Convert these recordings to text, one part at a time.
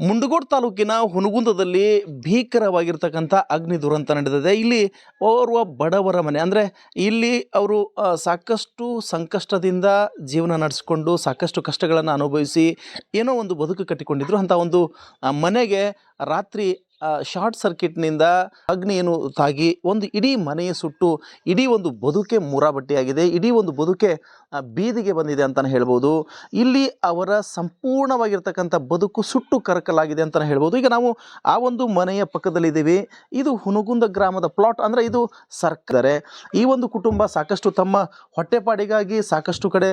ಮುಂಡಗೋಡ್ ತಾಲೂಕಿನ ಹುನಗುಂದದಲ್ಲಿ ಭೀಕರವಾಗಿರ್ತಕ್ಕಂಥ ಅಗ್ನಿ ದುರಂತ ನಡೆದಿದೆ. ಇಲ್ಲಿ ಓರ್ವ ಬಡವರ ಮನೆ, ಅಂದರೆ ಇಲ್ಲಿ ಅವರು ಸಾಕಷ್ಟು ಸಂಕಷ್ಟದಿಂದ ಜೀವನ ನಡೆಸಿಕೊಂಡು ಸಾಕಷ್ಟು ಕಷ್ಟಗಳನ್ನು ಅನುಭವಿಸಿ ಏನೋ ಒಂದು ಬದುಕು ಕಟ್ಟಿಕೊಂಡಿದ್ರು. ಅಂಥ ಒಂದು ಮನೆಗೆ ರಾತ್ರಿ ಶಾರ್ಟ್ ಸರ್ಕಿಟ್ನಿಂದ ಅಗ್ನಿಯನ್ನು ತಾಗಿ ಒಂದು ಇಡೀ ಮನೆಯ ಸುಟ್ಟು ಇಡೀ ಒಂದು ಬದುಕೆ ಮೂರಾಬಟ್ಟಿಯಾಗಿದೆ. ಇಡೀ ಒಂದು ಬದುಕೆ ಬೀದಿಗೆ ಬಂದಿದೆ ಅಂತಲೇ ಹೇಳ್ಬೋದು. ಇಲ್ಲಿ ಅವರ ಸಂಪೂರ್ಣವಾಗಿರ್ತಕ್ಕಂಥ ಬದುಕು ಸುಟ್ಟು ಕರಕಲಾಗಿದೆ ಅಂತಲೇ ಹೇಳ್ಬೋದು. ಈಗ ನಾವು ಆ ಒಂದು ಮನೆಯ ಪಕ್ಕದಲ್ಲಿದ್ದೀವಿ. ಇದು ಹುನಗುಂದ ಗ್ರಾಮದ ಪ್ಲಾಟ್ ಅಂದರೆ ಇದು ಸರ್ಕಾರ ಈ ಒಂದು ಕುಟುಂಬ ಸಾಕಷ್ಟು ತಮ್ಮ ಹೊಟ್ಟೆಪಾಡಿಗಾಗಿ ಸಾಕಷ್ಟು ಕಡೆ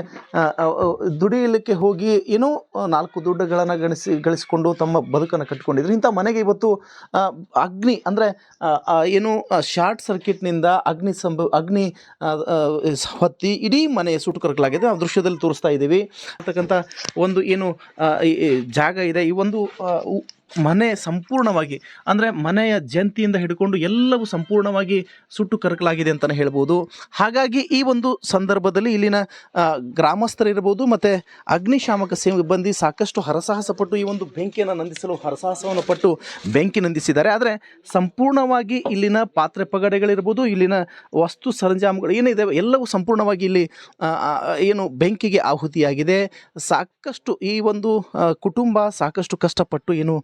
ದುಡಿಯಲಿಕ್ಕೆ ಹೋಗಿ ಏನೋ ನಾಲ್ಕು ದುಡ್ಡುಗಳನ್ನು ಗಣಿಸಿ ಗಳಿಸಿಕೊಂಡು ತಮ್ಮ ಬದುಕನ್ನು ಕಟ್ಟಿಕೊಂಡಿದ್ರು ಇಂಥ ಮನೆಗೆ ಇವತ್ತು ಅಗ್ನಿ ಅಂದರೆ ಏನು ಶಾರ್ಟ್ ಸರ್ಕಿಟ್ನಿಂದ ಅಗ್ನಿ ಸಂಭವ ಅಗ್ನಿ ಹೊತ್ತಿ ಇಡೀ ಮನೆಯ ಸುಟ್ಟು ಕರಕಲಾಗಿದೆ ಆ ದೃಶ್ಯದಲ್ಲಿ ತೋರಿಸ್ತಾ ಇದ್ದೀವಿ. ಅಂತಕ್ಕಂಥ ಒಂದು ಏನು ಜಾಗ ಇದೆ. ಈ ಒಂದು ಮನೆ ಸಂಪೂರ್ಣವಾಗಿ, ಅಂದರೆ ಮನೆಯ ಜಂತಿಯಿಂದ ಹಿಡ್ಕೊಂಡು ಎಲ್ಲವೂ ಸಂಪೂರ್ಣವಾಗಿ ಸುಟ್ಟು ಕರಕಲಾಗಿದೆ ಅಂತಲೇ ಹೇಳ್ಬೋದು. ಹಾಗಾಗಿ ಈ ಒಂದು ಸಂದರ್ಭದಲ್ಲಿ ಇಲ್ಲಿನ ಗ್ರಾಮಸ್ಥರಿರ್ಬೋದು ಮತ್ತು ಅಗ್ನಿಶಾಮಕ ಸಿಬ್ಬಂದಿ ಸಾಕಷ್ಟು ಹರಸಾಹಸ ಪಟ್ಟು ಈ ಒಂದು ಬೆಂಕಿಯನ್ನು ನಂದಿಸಲು ಹರಸಾಹಸವನ್ನು ಪಟ್ಟು ಬೆಂಕಿ ನಂದಿಸಿದ್ದಾರೆ. ಆದರೆ ಸಂಪೂರ್ಣವಾಗಿ ಇಲ್ಲಿನ ಪಾತ್ರೆ ಪಗಡೆಗಳಿರ್ಬೋದು, ಇಲ್ಲಿನ ವಸ್ತು ಸರಂಜಾಮುಗಳು ಏನಿದೆ, ಎಲ್ಲವೂ ಸಂಪೂರ್ಣವಾಗಿ ಇಲ್ಲಿ ಏನು ಬೆಂಕಿಗೆ ಆಹುತಿಯಾಗಿದೆ. ಸಾಕಷ್ಟು ಈ ಒಂದು ಕುಟುಂಬ ಸಾಕಷ್ಟು ಕಷ್ಟಪಟ್ಟು ಏನು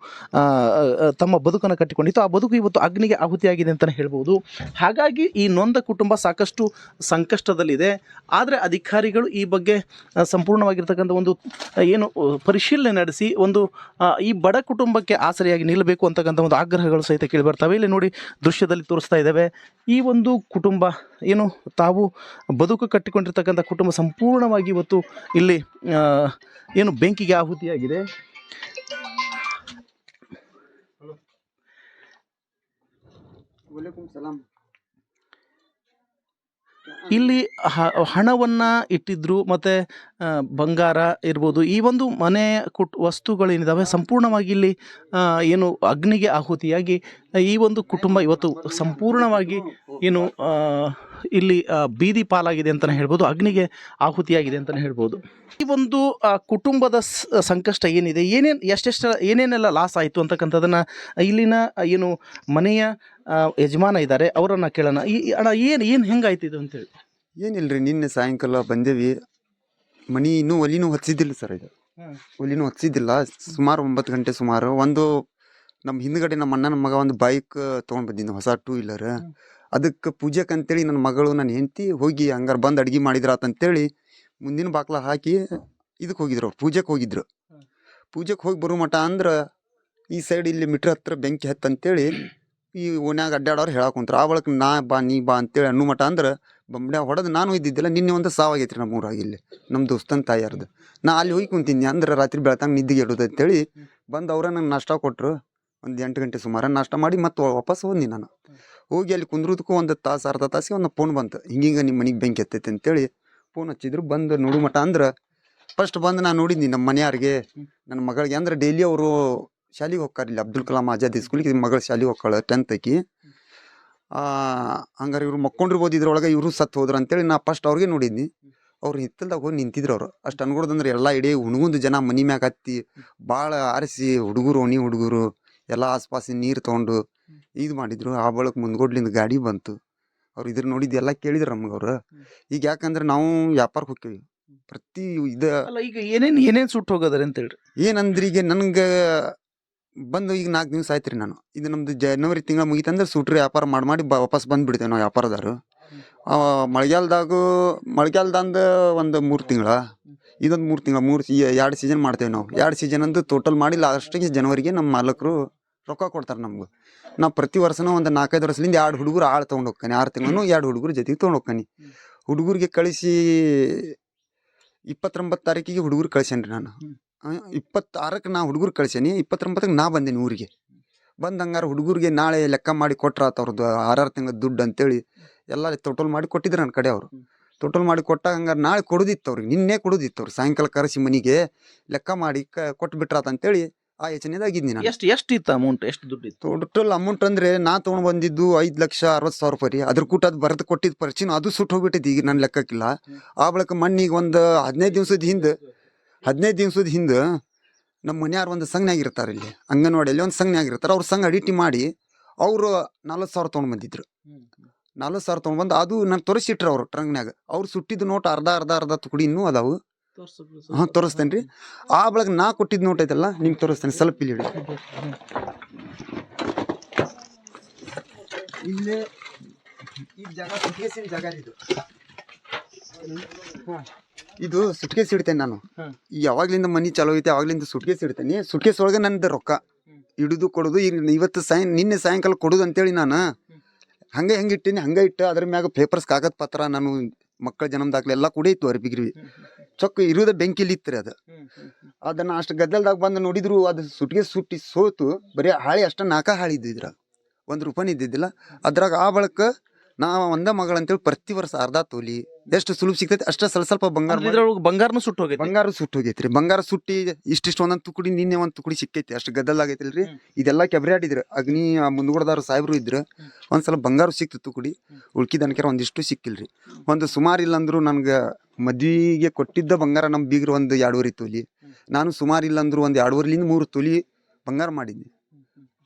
ತಮ್ಮ ಬದುಕನ್ನು ಕಟ್ಟಿಕೊಂಡಿತ್ತು. ಆ ಬದುಕು ಇವತ್ತು ಅಗ್ನಿಗೆ ಆಹುತಿಯಾಗಿದೆ ಅಂತಲೇ ಹೇಳ್ಬೋದು. ಹಾಗಾಗಿ ಈ ನೊಂದ ಕುಟುಂಬ ಸಾಕಷ್ಟು ಸಂಕಷ್ಟದಲ್ಲಿದೆ. ಆದರೆ ಅಧಿಕಾರಿಗಳು ಈ ಬಗ್ಗೆ ಸಂಪೂರ್ಣವಾಗಿರ್ತಕ್ಕಂಥ ಒಂದು ಏನು ಪರಿಶೀಲನೆ ನಡೆಸಿ ಒಂದು ಈ ಬಡ ಕುಟುಂಬಕ್ಕೆ ಆಸರೆಯಾಗಿ ನಿಲ್ಲಬೇಕು ಅಂತಕ್ಕಂಥ ಒಂದು ಆಗ್ರಹಗಳು ಸಹಿತ ಕೇಳಿಬರ್ತವೆ. ಇಲ್ಲಿ ನೋಡಿ ದೃಶ್ಯದಲ್ಲಿ ತೋರಿಸ್ತಾ ಇದ್ದಾವೆ ಈ ಒಂದು ಕುಟುಂಬ ಏನು ತಾವು ಬದುಕು ಕಟ್ಟಿಕೊಂಡಿರ್ತಕ್ಕಂಥ ಕುಟುಂಬ ಸಂಪೂರ್ಣವಾಗಿ ಇವತ್ತು ಇಲ್ಲಿ ಏನು ಬೆಂಕಿಗೆ ಆಹುತಿಯಾಗಿದೆ. ಇಲ್ಲಿ ಹಣವನ್ನ ಇಟ್ಟಿದ್ರು ಮತ್ತೆ ಬಂಗಾರ ಇರ್ಬೋದು, ಈ ಒಂದು ಮನೆ ಕುಟ್, ವಸ್ತುಗಳೇನಿದಾವೆ ಸಂಪೂರ್ಣವಾಗಿ ಇಲ್ಲಿ ಏನು ಅಗ್ನಿಗೆ ಆಹುತಿಯಾಗಿ, ಈ ಒಂದು ಕುಟುಂಬ ಇವತ್ತು ಸಂಪೂರ್ಣವಾಗಿ ಏನು ಇಲ್ಲಿ ಬೀದಿ ಪಾಲಾಗಿದೆ ಅಂತಲೇ ಹೇಳ್ಬೋದು ಅಗ್ನಿಗೆ ಆಹುತಿಯಾಗಿದೆ ಅಂತಲೇ ಹೇಳ್ಬೋದು. ಈ ಒಂದು ಕುಟುಂಬದ ಸಂಕಷ್ಟ ಏನಿದೆ ಏನೇನು ಎಷ್ಟೆಷ್ಟು ಏನೇನೆಲ್ಲ ಲಾಸ್ ಆಯಿತು ಅಂತಕ್ಕಂಥದ್ದನ್ನು ಇಲ್ಲಿನ ಏನು ಮನೆಯ ಯಜಮಾನ ಇದ್ದಾರೆ ಅವರನ್ನು ಕೇಳೋಣ. ಈ ಅಣ್ಣ ಏನು ಏನು ಹೆಂಗಾಯ್ತು ಇದು ಅಂತೇಳಿ? ಏನಿಲ್ರಿ ನಿನ್ನೆ ಸಾಯಂಕಾಲ ಬಂದೇವಿ. ಮನಿ ಇನ್ನೂ ಒಲಿನೂ ಹಚ್ಚಿದ್ದಿಲ್ಲ ಸರ್ ಇದು. ಒಲಿನೂ ಹಚ್ಚಿದ್ದಿಲ್ಲ ಸುಮಾರು ಒಂಬತ್ತು ಗಂಟೆ ಸುಮಾರು. ಒಂದು ನಮ್ಮ ಹಿಂದ್ಗಡೆ ನಮ್ಮ ಅಣ್ಣನ ಮಗ ಒಂದು ಬೈಕ್ ತೊಗೊಂಡು ಬಂದಿದ್ದು ಹೊಸ ಟೂ ವೀಲರ್. ಅದಕ್ಕೆ ಪೂಜೆಗೆ ಅಂತೇಳಿ ನನ್ನ ಮಗಳು ನನ್ನ ಹೆಂಡತಿ ಹೋಗಿ ಹಂಗಾರೆ ಬಂದು ಅಡ್ಗೆ ಮಾಡಿದ್ರಾತಂತೇಳಿ ಮುಂದಿನ ಬಾಕ್ಲ ಹಾಕಿ ಇದಕ್ಕೆ ಹೋಗಿದ್ರು ಅವ್ರು ಪೂಜೆಗೆ ಹೋಗಿದ್ರು. ಪೂಜೆಗೆ ಹೋಗಿ ಬರೋ ಮಠ ಅಂದ್ರೆ ಈ ಸೈಡ್ ಇಲ್ಲಿ ಮೀಟ್ರ್ ಹತ್ರ ಬೆಂಕಿ ಹತ್ತಂತೇಳಿ ಈ ಓನ್ಯಾಗ ಅಡ್ಡಾಡೋರು ಹೇಳಕ್ ಕುಂತ್ರ. ಆ ಬಳಕ ನಾ ಬಾ ನೀ ಬಾ ಅಂತೇಳಿ ಅನ್ನು ಮಠ ಅಂದ್ರೆ ಬಂಬಡ್ಯ ಹೊಡೆದು ನಾನು ಇದ್ದಿದ್ದಿಲ್ಲ ನಿನ್ನೆ ಒಂದು ಸಾವಾಗೈತ್ರಿ ನಮ್ಮ ಊರಾಗ ಇಲ್ಲಿ ನಮ್ಮ ದೋಸ್ತನ ತಾಯಿಯಾರ್ದು. ನಾ ಅಲ್ಲಿ ಹೋಗಿ ಕುಂತೀನಿ ಅಂದ್ರೆ ರಾತ್ರಿ ಬೆಳತಂಗೆ ನಿದ್ದೆಗೆ ಇಡೋದು ಅಂತೇಳಿ ಬಂದು ಅವ್ರ ನಂಗೆ ನಾಷ್ಟ ಕೊಟ್ಟರು ಒಂದು ಎಂಟು ಗಂಟೆ ಸುಮಾರು ನಾಷ್ಟ ಮಾಡಿ ಮತ್ತೆ ವಾಪಸ್ ಹೋದ್ನಿ ನಾನು. ಹೋಗಿ ಅಲ್ಲಿ ಕುಂದ್ರದಕ್ಕೂ ಒಂದು ತಾಸು, ಅರ್ಧ ತಾಸಿಗೆ ಒಂದು ಫೋನ್ ಬಂತು. ಹಿಂಗಿಂಗೆ ನಿಮ್ಮ ಮನೆಗೆ ಬೆಂಕಿ ಎತ್ತೈತೆ ಅಂತೇಳಿ ಫೋನ್ ಹಚ್ಚಿದ್ರು. ಬಂದು ನೋಡು ಮಠ ಅಂದ್ರೆ ಫಸ್ಟ್ ಬಂದು ನಾನು ನೋಡಿದ್ನಿ ನಮ್ಮ ಮನೆಯವ್ರಿಗೆ ನನ್ನ ಮಗಳಿಗೆ. ಅಂದ್ರೆ ಡೈಲಿ ಅವರು ಶಾಲೆಗೆ ಹೋಗ್ತಾರೆ ಇಲ್ಲಿ ಅಬ್ದುಲ್ ಕಲಾಂ ಆಜಾದ್ ಸ್ಕೂಲಿಗೆ ಮಗಳು ಶಾಲೆಗೆ ಹೋಗ್ತಾಳೆ ಟೆಂತ್ ಆಕಿ ಹಂಗಾರೆ ಇವ್ರು ಮಕ್ಕೊಂಡಿರ್ಬೋದು ಇದ್ರೊಳಗೆ ಇವರು ಸತ್ತು ಹೋದ್ರು ಅಂತೇಳಿ ನಾ ಫಸ್ಟ್ ಅವ್ರಿಗೆ ನೋಡಿದ್ನಿ. ಅವ್ರು ಹಿತ್ತಲ್ದಾಗ ಹೋಗಿ ನಿಂತಿದ್ರು ಅವರು. ಅಷ್ಟು ಅನ್ಕೊಡ್ದಂದ್ರೆ ಎಲ್ಲ ಇಡೀ ಹುಣಗುಂದು ಜನ ಮನೆ ಮ್ಯಾಗ ಹತ್ತಿ ಭಾಳ ಆರಿಸಿ ಹುಡುಗರು, ಓಣಿ ಹುಡುಗರು. ಎಲ್ಲ ಆಸ್ಪಾಸಿ ನೀರು ತೊಗೊಂಡು ಇದು ಮಾಡಿದ್ರು. ಆ ಬಳಕ ಮುಂದ್ಗೊಡ್ಲಿಂದ ಗಾಡಿ ಬಂತು. ಅವ್ರು ಇದ್ರ ನೋಡಿದ್ದು ಎಲ್ಲ ಕೇಳಿದ್ರು ನಮ್ಗೆ ಅವ್ರು. ಈಗ ಯಾಕಂದ್ರೆ ನಾವು ವ್ಯಾಪಾರಕ್ಕೆ ಹೋಗ್ತೀವಿ ಪ್ರತಿ ಇದ ಈಗ ಏನೇನು ಏನೇನು ಸುಟ್ಟು ಹೋಗೋದ್ರಿ ಅಂತ ಹೇಳ್ರಿ. ಏನಂದ್ರೆ ಈಗ ನನ್ಗೆ ಬಂದು ಈಗ ನಾಲ್ಕು ದಿವಸ ಆಯ್ತು ರೀ ನಾನು. ಇದು ನಮ್ದು ಜನವರಿ ತಿಂಗಳ ಮುಗಿತಂದ್ರೆ ಸುಟ್ರಿ ವ್ಯಾಪಾರ ಮಾಡಿ ಮಾಡಿ ಬ ವಾಪಸ್ ಬಂದ್ಬಿಡ್ತೇವೆ ನಾವು ವ್ಯಾಪಾರದಾರು. ಮಳೆಗಾಲದಾಗೂ ಮಳೆಗಾಲದಂದು ಒಂದು ಮೂರು ತಿಂಗಳ. ಇದೊಂದು ಮೂರು ತಿಂಗಳ ಮೂರು ಎರಡು ಸೀಸನ್ ಮಾಡ್ತೇವೆ ನಾವು. ಎರಡು ಸೀಸನ್ ಅಂದು ಟೋಟಲ್ ಮಾಡಿ ಲಾಸ್ಟಿಗೆ ಜನವರಿಗೆ ನಮ್ಮ ಮಾಲಕರು ರೊಕ್ಕ ಕೊಡ್ತಾರೆ ನಮ್ಗೆ. ನಾವು ಪ್ರತಿ ವರ್ಷನೂ ಒಂದು ನಾಲ್ಕೈದು ವರ್ಷದಿಂದ ಎರಡು ಹುಡುಗರು ಆಳು ತೊಗೊಂಡು ಹೋಗ್ತಾನೆ ಆರು ತಿಂಗಳು ಎರಡು ಹುಡುಗರು ಜೊತೆಗೆ ತೊಗೊಂಡು ಹೋಗ್ತಾನೆ ಹುಡುಗರಿಗೆ ಕಳಿಸಿ ಇಪ್ಪತ್ತೊಂಬತ್ತು ತಾರೀಕಿಗೆ ಹುಡುಗರು ರೀ ನಾನು. ಇಪ್ಪತ್ತಾರಕ್ಕೆ ನಾ ಹುಡುಗರು ಕಳ್ಸೇನಿ ಇಪ್ಪತ್ತೊಂಬತ್ತಕ್ಕೆ ನಾ ಬಂದೇನಿ ಊರಿಗೆ. ಬಂದು ಹಂಗಾರೆ ಹುಡುಗರಿಗೆ ನಾಳೆ ಲೆಕ್ಕ ಮಾಡಿ ಕೊಟ್ರಾತ ಅವ್ರದ್ದು ಆರಾರು ತಿಂಗಳ ದುಡ್ಡು ಅಂತೇಳಿ ಎಲ್ಲ ಟೋಟಲ್ ಮಾಡಿ ಕೊಟ್ಟಿದ್ರು ನನ್ನ ಕಡೆ ಅವರು. ಟೋಟಲ್ ಮಾಡಿ ಕೊಟ್ಟಾಗ ಹಂಗಾರೆ ನಾಳೆ ಕೊಡೋದಿತ್ತು ಅವ್ರಿಗೆ. ನಿನ್ನೆ ಕೊಡೋದಿತ್ತು ಅವ್ರು. ಸಾಯಂಕಾಲ ಕರೆಸಿ ಮನೆಗೆ ಲೆಕ್ಕ ಮಾಡಿ ಕ ಕೊಟ್ಟು ಬಿಟ್ರಾತ ಅಂತೇಳಿ ಆ ಯೋಚನೆದಾಗಿದ್ದೀನಿ ನಾನು. ಎಷ್ಟು ಎಷ್ಟು ಇತ್ತು ಅಮೌಂಟ್ ಎಷ್ಟು ದುಡ್ಡು ಇತ್ತು? ಟೋಟಲ್ ಅಮೌಂಟ್ ಅಂದರೆ ನಾ ತೊಗೊಂಡು ಬಂದಿದ್ದು ಐದು ಲಕ್ಷ ಅರವತ್ತು ಸಾವಿರ ರೂಪಾಯಿ ರೀ. ಅದ್ರ ಕೂಟ ಅದು ಬರೆದು ಕೊಟ್ಟಿದ್ದು ಪರಿಚಯ ಅದು ಸುಟ್ಟು ಹೋಗ್ಬಿಟ್ಟಿದ್ದು ಈಗ ನನ್ನ ಲೆಕ್ಕಕ್ಕಿಲ್ಲ. ಆ ಬಳಿಕ ಮಣ್ಣಿಗೆ ಒಂದು ಹದಿನೈದು ದಿವ್ಸದ ಹಿಂದೆ ಹದಿನೈದು ದಿವ್ಸದ ಹಿಂದೆ ನಮ್ಮ ಮನ್ಯಾರ ಒಂದು ಸಂಘನ್ಯಾಗ ಇರ್ತಾರೆ ಇಲ್ಲಿ ಅಂಗನವಾಡಿಯಲ್ಲಿ ಒಂದು ಸಂಘನಾಗಿರ್ತಾರೆ ಅವ್ರ ಸಂಘ ಅಡಿಟಿ ಮಾಡಿ ಅವರು ನಲ್ವತ್ತು ಸಾವಿರ ತೊಗೊಂಡು ಬಂದಿದ್ರು. ನಲ್ವತ್ತು ಸಾವಿರ ತೊಗೊಂಡ್ಬಂದು ಅದು ನಾನು ತೋರಿಸಿಟ್ರು ಅವ್ರು ಟ್ರಂಕ್ನ್ಯಾಗ. ಅವ್ರು ಸುಟ್ಟಿದ್ದು ನೋಟ್ ಅರ್ಧ ಅರ್ಧ ಅರ್ಧ ತುಕಡಿ ಇನ್ನೂ ಅದಾವು. ಹಾಂ ತೋರಿಸ್ತೇನೆ ರೀ. ಆ ಬಳಗ ನಾ ಕೊಟ್ಟಿದ್ದು ನೋಟ್ ಐತಲ್ಲ ನಿಮ್ಗೆ ತೋರಿಸ್ತೇನೆ. ಸ್ವಲ್ಪ ಇಲ್ಲಿ ಇಲ್ಲೇ ಈ ಜಾಗ ಸುಟ್ಕೇಸಿನ ಜಾಗ ಇದು. ಇದು ಸುಟ್ಕೇಸ್ ಇಡ್ತೇನೆ ನಾನು. ಯಾವಾಗ್ಲಿಂದ ಮನಿ ಚಾಲೋ ಐತೆ ಅವಾಗ್ಲಿಂದ ಸುಟ್ಕೇಸ್ ಇಡ್ತೇನೆ. ಸುಟ್ಕೇಸ್ ಒಳಗೆ ನಂದು ರೊಕ್ಕ. ಹಿಡಿದು ಕೊಡೋದು ಕೊಡುದು ಈಗ ಇವತ್ತು ಸಾಯಂ ನಿನ್ನೆ ಸಾಯಂಕಾಲ ಕೊಡೋದು ಅಂತೇಳಿ ನಾನು. ಹಂಗೆ ಹೆಂಗೆ ಇಟ್ಟೀನಿ ಹಂಗೆ ಇಟ್ಟು ಅದ್ರ ಮ್ಯಾಗ ಪೇಪರ್ಸ್ ಕಾಗದ ಪತ್ರ ನಾನು ಮಕ್ಕಳ ಜನ್ಮ ದಾಖಲೆ ಎಲ್ಲ ಕೂಡ ಇತ್ತು ಅರ್ಬಿಗ್ರಿ ಚೊಕ್ಕ ಇರುವುದ ಬೆಂಕಿಲಿ ಇತ್ತು ರೀ ಅದು ಅದನ್ನ ಅಷ್ಟು ಗದ್ದಲ್ದಾಗ ಬಂದು ನೋಡಿದ್ರು ಅದು ಸುಟ್ಟಿಗೆ ಸುಟ್ಟಿ ಸೋತು ಬರೀ ಹಾಳಿ ಅಷ್ಟ ನಾಕ ಹಾಳಿ ಇದ್ದಿದ್ರ ಒಂದು ರೂಪಾಯಿ ಇದ್ದಿದ್ದಿಲ್ಲ. ಅದ್ರಾಗ ಆ ಬಳಕ ನಾ ಒಂದ ಮಗಳಂತೇಳಿ ಪ್ರತಿ ವರ್ಷ ಅರ್ಧ ತೋಲಿ ಎಷ್ಟು ಸುಲಭ ಸಿಗ್ತೈತಿ ಅಷ್ಟ ಸ್ವಲ್ಪ ಸ್ವಲ್ಪ ಬಂಗಾರ ಮಾಡಿ- ಇದ್ರೊಳಗೆ ಬಂಗಾರನು ಸುಟ್ಟು ಹೋಗೈತಿ ಬಂಗಾರ ಸುಟ್ಟು ಹೋಗೈತ್ರಿ. ಬಂಗಾರ ಸುಟ್ಟಿ ಇಷ್ಟಿಷ್ಟು ಒಂದೊಂದು ತುಕಡಿ ನಿನ್ನೆ ಒಂದು ತುಕಡಿ ಸಿಕ್ಕೈತಿ ಅಷ್ಟು ಗದ್ದಲಾಗೈತಿಲ್ರಿ ಆಗೈತಿಲ್ರಿ. ಇದೆಲ್ಲ ಕೆಬ್ರಾಡಿದ್ರು ಅಗ್ನಿ ಮುಂದ್ಗಡದಾರ ಸಾಹೇಬ್ರು ಇದ್ರು. ಒಂದ್ಸಲ ಬಂಗಾರ ಸಿಕ್ತು ತುಕಡಿ. ಉಳ್ಕಿದ ಅನ್ಕ್ಯಾರ ಒಂದಿಷ್ಟು ಸಿಕ್ಕಿಲ್ರಿ. ಒಂದು ಸುಮಾರು ಇಲ್ಲಂದ್ರು ನನ್ಗೆ ಮದ್ವಿಗೆ ಕೊಟ್ಟಿದ್ದ ಬಂಗಾರ ನಮ್ಮ ಬೀಗರು ಒಂದು ಎರಡೂವರೆ ತೊಲಿ. ನಾನು ಸುಮಾರು ಇಲ್ಲಂದ್ರು ಒಂದು ಎರಡೂವರೆಲಿಂದ ಮೂರು ತೊಲಿ ಬಂಗಾರ ಮಾಡಿದ್ನಿ.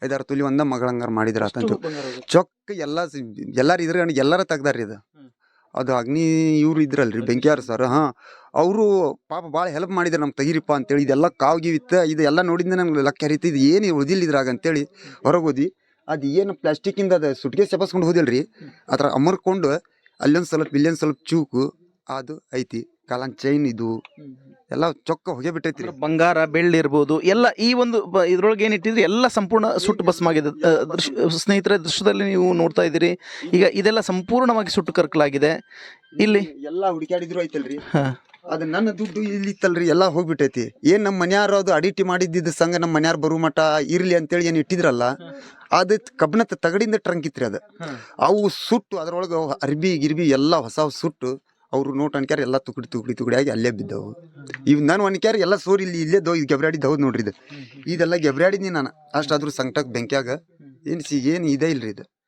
ಐದಾರು ತುಲಿ ಒಂದ ಮಗಳಂಗಾರ ಮಾಡಿದ್ರ ಆತಂತ. ಚೊಕ್ಕ ಎಲ್ಲ ಎಲ್ಲಾರು ಇದ್ರ ಎಲ್ಲಾರ ತೆಗ್ದಾರ್ರಿ ಇದು. ಅದು ಅಗ್ನಿ ಇವ್ರು ಇದ್ರಲ್ರಿ ಬೆಂಕಿಯಾರ ಸರ್ ಹಾ. ಅವರು ಪಾಪ ಭಾಳ ಹೆಲ್ಪ್ ಮಾಡಿದ್ರು ನಮ್ಗೆ ತೆಗಿರಿಪ್ಪ ಅಂತೇಳಿ ಇದೆಲ್ಲ ಕಾವ್ಗಿವಿತ್ತ ಇದು ಎಲ್ಲ ನೋಡಿದ್ದೆ ನಂಗೆ ಲಕ್ಕ ಹರಿತು ಇದು ಏನು ಉಳಿದಿಲ್ಲ ಇದ್ರಾಗ ಅಂತೇಳಿ ಹೊರಗೆ ಹೋದಿ ಅದು ಏನು ಪ್ಲಾಸ್ಟಿಕ್ಕಿಂದ ಅದು ಸುಟ್ಗೆ ಸೆಬಸ್ಕೊಂಡು ಹೋದಿಲ್ರಿ. ಅದ್ರ ಅಮರ್ಕೊಂಡು ಅಲ್ಲೊಂದು ಸ್ವಲ್ಪ ಇಲ್ಲೊಂದು ಸ್ವಲ್ಪ ಚೂಕು ಅದು ಐತಿ. ಕಾಲನ್ ಚೈನ್ ಇದು ಎಲ್ಲ ಚೊಕ್ಕ ಹೊಗೆ ಬಿಟ್ಟೈತಿ ಬಂಗಾರ ಬೆಳ್ಳಿ ಇರ್ಬೋದು ಎಲ್ಲ ಈ ಒಂದು ಇದ್ರೊಳಗೆ ಏನಿಟ್ಟಿದ್ರೆ ಎಲ್ಲ ಸಂಪೂರ್ಣ ಸುಟ್ಟು ಭಸ್ಮಾಗಿದೆ ಸ್ನೇಹಿತರ ದೃಶ್ಯ ಸ್ನೇಹಿತರೆ ದೃಶ್ಯದಲ್ಲಿ ನೀವು ನೋಡ್ತಾ ಇದ್ದೀರಿ. ಈಗ ಇದೆಲ್ಲ ಸಂಪೂರ್ಣವಾಗಿ ಸುಟ್ಟು ಕರ್ಕಲಾಗಿದೆ. ಇಲ್ಲಿ ಎಲ್ಲ ಹುಡುಕಾಡಿದ್ರು ಐತಲ್ರಿ. ಅದು ನನ್ನ ದುಡ್ಡು ಇಲ್ಲಿ ಇತ್ತಲ್ರಿ ಎಲ್ಲ ಹೋಗ್ಬಿಟ್ಟೈತಿ. ಏನ್ ನಮ್ಮ ಮನೆಯಾರು ಅದು ಅಡಿಟಿ ಮಾಡಿದ್ದಿದ್ದ ಸಂಘ ನಮ್ಮ ಮನೆಯಾರು ಬರುವ ಮಠ ಇರ್ಲಿ ಅಂತೇಳಿ ಏನ್ ಇಟ್ಟಿದ್ರಲ್ಲ ಅದು ಕಬ್ಬಿಣದ ತಗಡಿಂದ ಟ್ರಂಕ್ ಇತ್ರಿ ಅದು. ಅವು ಸುಟ್ಟು ಅದ್ರೊಳಗೆ ಅರ್ಬಿ ಗಿರ್ಬಿ ಎಲ್ಲ ಹೊಸ ಸುಟ್ಟು ಅವ್ರು ನೋಟ್ ಅನ್ಕ್ಯಾರ ಎಲ್ಲ ತುಕಡಿ ತುಕಡಿ ತುಕಡಿ ಆಗಿ ಅಲ್ಲೇ ಬಿದ್ದವು. ಇವ್ ನಾನು ಅನ್ಕ್ಯಾರ ಎಲ್ಲ ಸೋರಿ ಇಲ್ಲಿ ಇಲ್ಲೇ ದೋ ಗೆಬ್ರಾಡಿದ್ದು ಹೌದು ನೋಡ್ರಿ ಇದು. ಇದೆಲ್ಲ ಗೆಬ್ರಾಡಿದ್ನಿ ನಾನು. ಅಷ್ಟಾದ್ರೂ ಸಂಕಟಕ್ಕೆ ಬೆಂಕಿಯಾಗ. ಏನು ಸಿ ಏನು ಇದೇ ಇಲ್ರಿ ಇದು.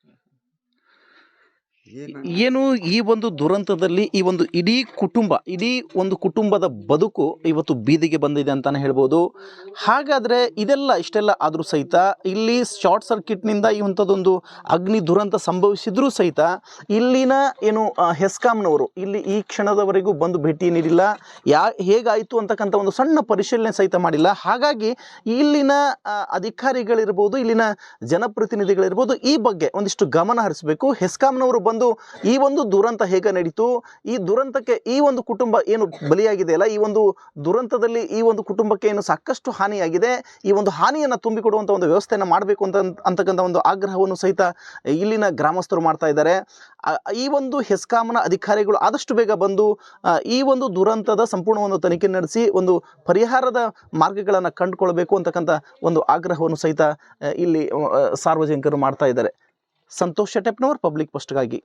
ಏನು ಈ ಒಂದು ದುರಂತದಲ್ಲಿ ಈ ಒಂದು ಇಡೀ ಕುಟುಂಬ, ಇಡೀ ಒಂದು ಕುಟುಂಬದ ಬದುಕು ಇವತ್ತು ಬೀದಿಗೆ ಬಂದಿದೆ ಅಂತಲೇ ಹೇಳ್ಬೋದು. ಹಾಗಾದ್ರೆ ಇದೆಲ್ಲ ಇಷ್ಟೆಲ್ಲ ಆದರೂ ಸಹಿತ, ಇಲ್ಲಿ ಶಾರ್ಟ್ ಸರ್ಕ್ಯೂಟ್ನಿಂದ ಈ ಅಂಥದ್ದೊಂದು ಅಗ್ನಿ ದುರಂತ ಸಂಭವಿಸಿದ್ರೂ ಸಹಿತ, ಇಲ್ಲಿನ ಏನು ಹೆಸ್ಕಾಮ್ನವರು ಇಲ್ಲಿ ಈ ಕ್ಷಣದವರೆಗೂ ಬಂದು ಭೇಟಿ ನೀಡಿಲ್ಲ. ಯಾ, ಹೇಗಾಯಿತು ಅಂತಕ್ಕಂಥ ಒಂದು ಸಣ್ಣ ಪರಿಶೀಲನೆ ಸಹಿತ ಮಾಡಿಲ್ಲ. ಹಾಗಾಗಿ ಇಲ್ಲಿನ ಅಧಿಕಾರಿಗಳಿರ್ಬೋದು, ಇಲ್ಲಿನ ಜನಪ್ರತಿನಿಧಿಗಳಿರ್ಬೋದು ಈ ಬಗ್ಗೆ ಒಂದಿಷ್ಟು ಗಮನ ಹರಿಸಬೇಕು. ಹೆಸ್ಕಾಮ್ನವರು ಈ ಒಂದು ದುರಂತ ಹೇಗೆ ನಡೀತು? ಈ ದುರಂತಕ್ಕೆ ಈ ಒಂದು ಕುಟುಂಬ ಏನು ಬಲಿಯಾಗಿದೆ ಅಲ್ಲ? ಈ ಒಂದು ದುರಂತದಲ್ಲಿ ಈ ಒಂದು ಕುಟುಂಬಕ್ಕೆ ಏನು ಸಾಕಷ್ಟು ಹಾನಿಯಾಗಿದೆ? ಈ ಒಂದು ಹಾನಿಯನ್ನು ತುಂಬಿಕೊಡುವಂಥ ಒಂದು ವ್ಯವಸ್ಥೆಯನ್ನು ಮಾಡಬೇಕು ಅಂತ ಅಂತಕ್ಕಂಥ ಒಂದು ಆಗ್ರಹವನ್ನು ಸಹಿತ ಇಲ್ಲಿನ ಗ್ರಾಮಸ್ಥರು ಮಾಡ್ತಾ ಇದ್ದಾರೆ. ಈ ಒಂದು ಹೆಸ್ಕಾಮನ ಅಧಿಕಾರಿಗಳು ಆದಷ್ಟು ಬೇಗ ಬಂದು ಈ ಒಂದು ದುರಂತದ ಸಂಪೂರ್ಣ ಒಂದು ತನಿಖೆ ನಡೆಸಿ ಒಂದು ಪರಿಹಾರದ ಮಾರ್ಗಗಳನ್ನು ಕಂಡುಕೊಳ್ಬೇಕು ಅಂತಕ್ಕಂಥ ಒಂದು ಆಗ್ರಹವನ್ನು ಸಹಿತ ಇಲ್ಲಿ ಸಾರ್ವಜನಿಕರು ಮಾಡ್ತಾ ಇದ್ದಾರೆ. ಸಂತೋಷ್ ಶೆಟ್ಟೆಪ್ನವರ್ ಪಬ್ಲಿಕ್ ಪೋಸ್ಟ್ಗಾಗಿ